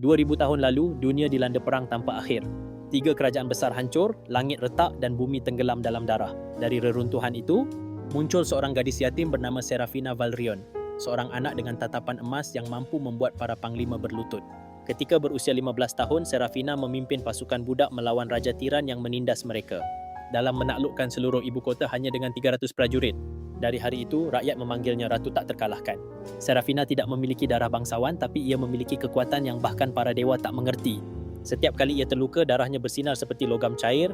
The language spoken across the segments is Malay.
2000 tahun lalu, dunia dilanda perang tanpa akhir. Tiga kerajaan besar hancur, langit retak dan bumi tenggelam dalam darah. Dari reruntuhan itu, muncul seorang gadis yatim bernama Serafina Valrion, seorang anak dengan tatapan emas yang mampu membuat para panglima berlutut. Ketika berusia 15 tahun, Serafina memimpin pasukan budak melawan Raja Tiran yang menindas mereka. Dalam menaklukkan seluruh ibu kota hanya dengan 300 prajurit. Dari hari itu, rakyat memanggilnya Ratu Tak Terkalahkan. Serafina tidak memiliki darah bangsawan tapi ia memiliki kekuatan yang bahkan para dewa tak mengerti. Setiap kali ia terluka, darahnya bersinar seperti logam cair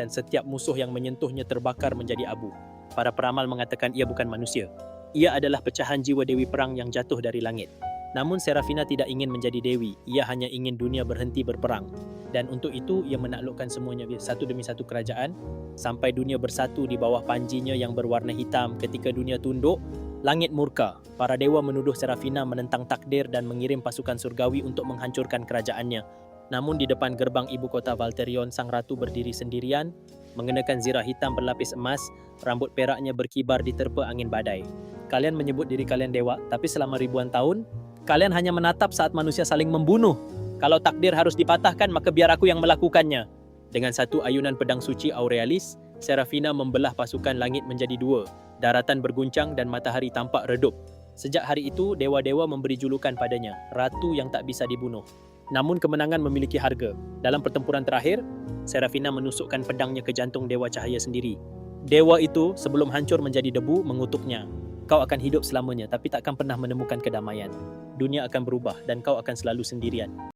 dan setiap musuh yang menyentuhnya terbakar menjadi abu. Para peramal mengatakan ia bukan manusia. Ia adalah pecahan jiwa Dewi Perang yang jatuh dari langit. Namun Serafina tidak ingin menjadi dewi, ia hanya ingin dunia berhenti berperang. Dan untuk itu ia menaklukkan semuanya satu demi satu kerajaan sampai dunia bersatu di bawah panjinya yang berwarna hitam ketika dunia tunduk, langit murka. Para dewa menuduh Serafina menentang takdir dan mengirim pasukan surgawi untuk menghancurkan kerajaannya. Namun di depan gerbang ibu kota Valterion, sang ratu berdiri sendirian, mengenakan zirah hitam berlapis emas, rambut peraknya berkibar diterpa angin badai. Kalian menyebut diri kalian dewa, tapi selama ribuan tahun, kalian hanya menatap saat manusia saling membunuh. Kalau takdir harus dipatahkan, maka biar aku yang melakukannya. Dengan satu ayunan pedang suci Aurealis, Serafina membelah pasukan langit menjadi dua. Daratan berguncang dan matahari tampak redup. Sejak hari itu, dewa-dewa memberi julukan padanya, Ratu yang tak bisa dibunuh. Namun kemenangan memiliki harga. Dalam pertempuran terakhir, Serafina menusukkan pedangnya ke jantung Dewa Cahaya sendiri. Dewa itu sebelum hancur menjadi debu mengutuknya. Kau akan hidup selamanya tapi takkan pernah menemukan kedamaian. Dunia akan berubah dan kau akan selalu sendirian.